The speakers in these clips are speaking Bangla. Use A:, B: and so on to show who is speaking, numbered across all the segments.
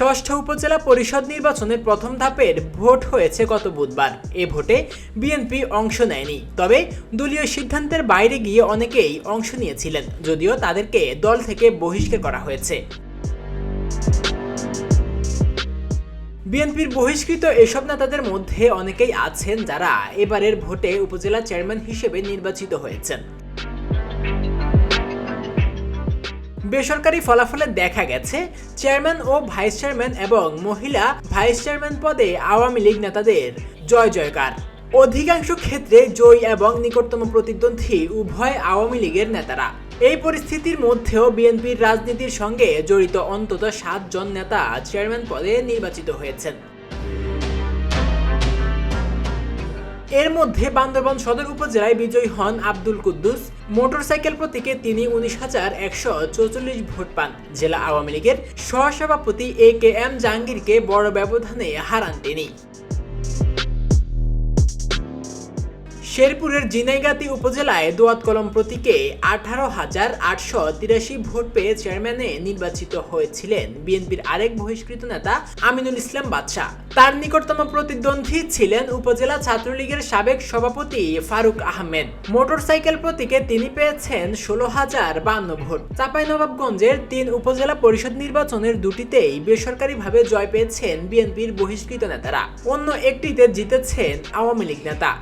A: ষষ্ঠ উপজেলা পরিষদ নির্বাচনের প্রথম ধাপের ভোট হয়েছে গত বুধবার। এ ভোটে বিএনপি অংশ নেয়নি। তবে দলীয় সিদ্ধান্তের বাইরে গিয়ে অনেকেই অংশ নিয়েছিলেন, যদিও তাদেরকে দল থেকে বহিষ্কার করা হয়েছে। বিএনপির বহিষ্কৃত এসব নেতাদের মধ্যে অনেকেই আছেন যারা এবারের ভোটে উপজেলা চেয়ারম্যান হিসেবে নির্বাচিত হয়েছেন। বেসরকারি ফলাফলে দেখা গেছে, চেয়ারম্যান ও ভাইস চেয়ারম্যান এবং মহিলা ভাইস চেয়ারম্যান পদে আওয়ামী লীগ নেতাদের জয় জয়কার। অধিকাংশ ক্ষেত্রে জয়ী এবং নিকটতম প্রতিদ্বন্দ্বী উভয় আওয়ামী লীগের নেতারা। এই পরিস্থিতির মধ্যেও বিএনপির রাজনীতির সঙ্গে জড়িত অন্তত সাতজন নেতা চেয়ারম্যান পদে নির্বাচিত হয়েছেন। এর মধ্যে বান্দরবান সদর উপজেলায় বিজয়ী হন আব্দুল কুদ্দুস। মোটরসাইকেল প্রতীকে তিনি উনিশ হাজার একশো চৌচল্লিশ ভোট পান। জেলা আওয়ামী লীগের সহসভাপতি এ কে এম জাহাঙ্গীরকে বড় ব্যবধানে হারান তিনি। শেরপুরের জিনাইগাতি উপজেলায় দোয়াত কলম প্রতীকে আঠারো হাজার আটশো তিরাশি ভোট পেয়ে চেয়ারম্যানে নির্বাচিত হয়েছিলেন বিএনপির আরেক বহিষ্কৃত নেতা আমিনুল ইসলাম বাদশাহ তার নিকটতম প্রতিদ্বন্দ্বী ছিলেন উপজেলা ছাত্রলীগের সাবেক সভাপতি ফারুক আহমেদ। মোটরসাইকেল প্রতীকে তিনি পেয়েছেন ষোলো হাজার বান্ন ভোট। চাঁপাইনবাবগঞ্জের তিন উপজেলা পরিষদ নির্বাচনের দুটিতেই বেসরকারিভাবে জয় পেয়েছেন বিএনপির বহিষ্কৃত নেতারা। অন্য একটিতে জিতেছেন আওয়ামী লীগ নেতা।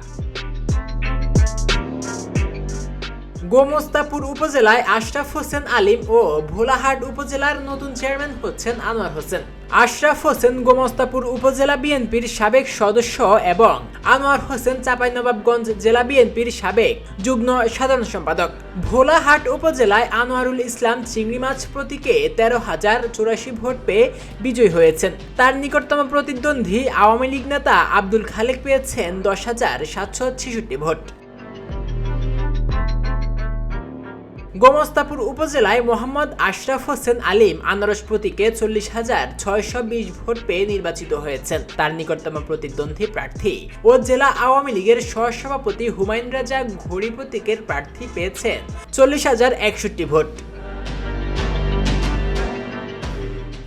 A: গোমস্তাপুর উপজেলায় আশরাফ হোসেন আলিম ও ভোলাহাট উপজেলার নতুন চেয়ারম্যান হচ্ছেন আনোয়ার হোসেন। আশরাফ হোসেন গোমস্তাপুর উপজেলা বিএনপির সাবেক সদস্য এবং আনোয়ার হোসেন চাঁপাইনবাবগঞ্জ জেলা বিএনপির সাবেক যুগ্ম সাধারণ সম্পাদক। ভোলাহাট উপজেলায় আনোয়ারুল ইসলাম চিংড়ি মাছ প্রতীকে তেরো হাজার চুরাশি ভোট পেয়ে বিজয়ী হয়েছেন। তার নিকটতম প্রতিদ্বন্দ্বী আওয়ামী লীগ নেতা আব্দুল খালেক পেয়েছেন দশ হাজার সাতশো ছেষট্টি ভোট। গোমস্তাপুর উপজেলায় মোহাম্মদ আশরাফ হোসেন আলিম আনারস প্রতীকে চল্লিশ হাজার ছয়শো বিশ ভোট পেয়ে নির্বাচিত হয়েছেন। তার নিকটতম প্রতিদ্বন্দ্বী প্রার্থী ও জেলা আওয়ামী লীগের সহসভাপতি হুমায়ুন রাজা ঘড়ি প্রতীকের প্রার্থী পেয়েছেন। চল্লিশ হাজার একষট্টি ভোট।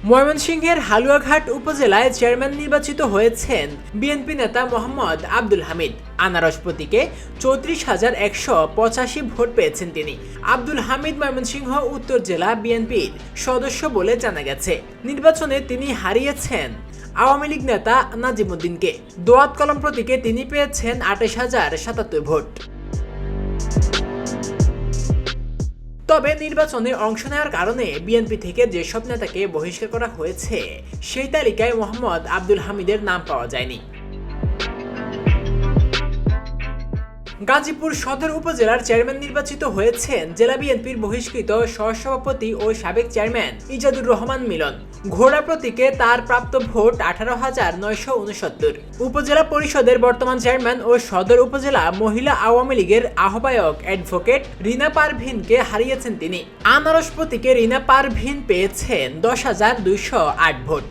A: ময়মনসিংহের হালুয়াঘাট উপজেলায় চেয়ারম্যান নির্বাচিত হয়েছেন বিএনপি নেতা মোহাম্মদ আব্দুল হামিদ। আনারস প্রতীকে চৌত্রিশ হাজার একশো পঁচাশি ভোট পেয়েছেন তিনি। আব্দুল হামিদ ময়মনসিংহ উত্তর জেলা বিএনপির সদস্য বলে জানা গেছে। নির্বাচনে তিনি হারিয়েছেন আওয়ামী লীগ নেতা নাজিমুদ্দিনকে। দোয়াত কলম প্রতীকে তিনি পেয়েছেন আঠাশ হাজার সাতাত্তর ভোট। তবে নির্বাচনে অংশ নেওয়ার কারণে বিএনপি থেকে যেসব নেতাকে বহিষ্কার করা হয়েছে, সেই তালিকায় মোহাম্মদ আব্দুল হামিদের নাম পাওয়া যায়নি। গাজীপুর সদর উপজেলার চেয়ারম্যান নির্বাচিত হয়েছেন জেলা বিএনপির বহিষ্কৃত সহসভাপতি ও সাবেক চেয়ারম্যান ইজাদুর রহমান মিলন। ঘোড়া প্রতীকে তার প্রাপ্ত ভোট আঠারো হাজার নয়শো উনসত্তর। উপজেলা পরিষদের বর্তমান চেয়ারম্যান ও সদর উপজেলা মহিলা আওয়ামী লীগের আহ্বায়ক অ্যাডভোকেট রিনা পারভিনকে হারিয়েছেন তিনি। আনারস প্রতীকে রিনা পারভিন পেয়েছেন দশ হাজার দুইশো আট ভোট।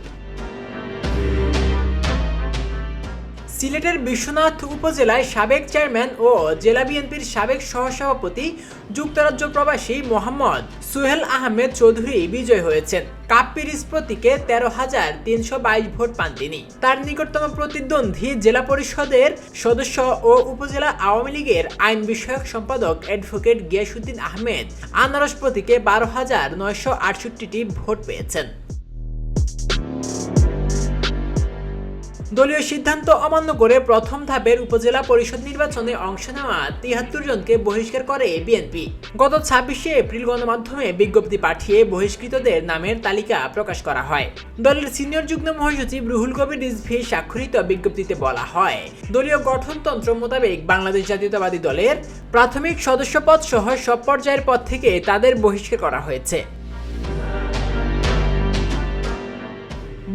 A: সিলেটের বিশ্বনাথ উপজেলায় সাবেক চেয়ারম্যান ও জেলা বিএনপির সাবেক সহসভাপতি, যুক্তরাজ্য প্রবাসী মোহাম্মদ সুহেল আহমেদ চৌধুরী বিজয় হয়েছেন। কাপ্পিরিস প্রতীকে তেরো হাজার তিনশো বাইশ ভোট পান তিনি। তার নিকটতম প্রতিদ্বন্দ্বী জেলা পরিষদের সদস্য ও উপজেলা আওয়ামী লীগের আইন বিষয়ক সম্পাদক অ্যাডভোকেট গিয়াসুদ্দিন আহমেদ আনারস প্রতীকে বারো হাজার নয়শো আটষট্টিটি ভোট পেয়েছেন। দলীয় সিদ্ধান্ত অমান্য করে প্রথম ধাপের উপজেলা পরিষদ নির্বাচনে অংশ নেওয়া তিয়াত্তর জনকে বহিষ্কার করে বিএনপি। গত ছাব্বিশে এপ্রিল গণমাধ্যমে বিজ্ঞপ্তি পাঠিয়ে বহিষ্কৃতদের নামের তালিকা প্রকাশ করা হয়। দলের সিনিয়র যুগ্ম মহাসচিব রুহুল কবির রিজভি স্বাক্ষরিত বিজ্ঞপ্তিতে বলা হয়, দলীয় গঠনতন্ত্র মোতাবেক বাংলাদেশ জাতীয়তাবাদী দলের প্রাথমিক সদস্যপদ সহ সব পর্যায়ের পদ থেকে তাদের বহিষ্কার করা হয়েছে।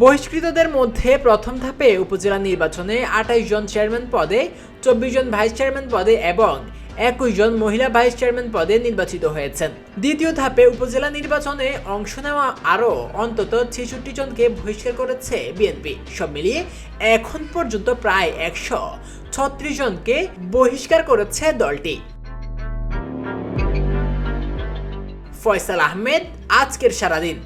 A: বহিষ্কৃতদের মধ্যে প্রথম ধাপে উপজেলা নির্বাচনে আঠাইশ জন চেয়ারম্যান পদে, চব্বিশ জন ভাইস চেয়ারম্যান পদে এবং একুশ জন মহিলা ভাইস চেয়ারম্যান পদে নির্বাচিত হয়েছেন। দ্বিতীয় ধাপে উপজেলা নির্বাচনে অংশ নেওয়া আরও অন্তত ছেষট্টি জনকে বহিষ্কার করেছে বিএনপি। সব মিলিয়ে এখন পর্যন্ত প্রায় একশো ছত্রিশ জনকে বহিষ্কার করেছে দলটি। ফয়সাল আহমেদ, আজকের সারাদিন।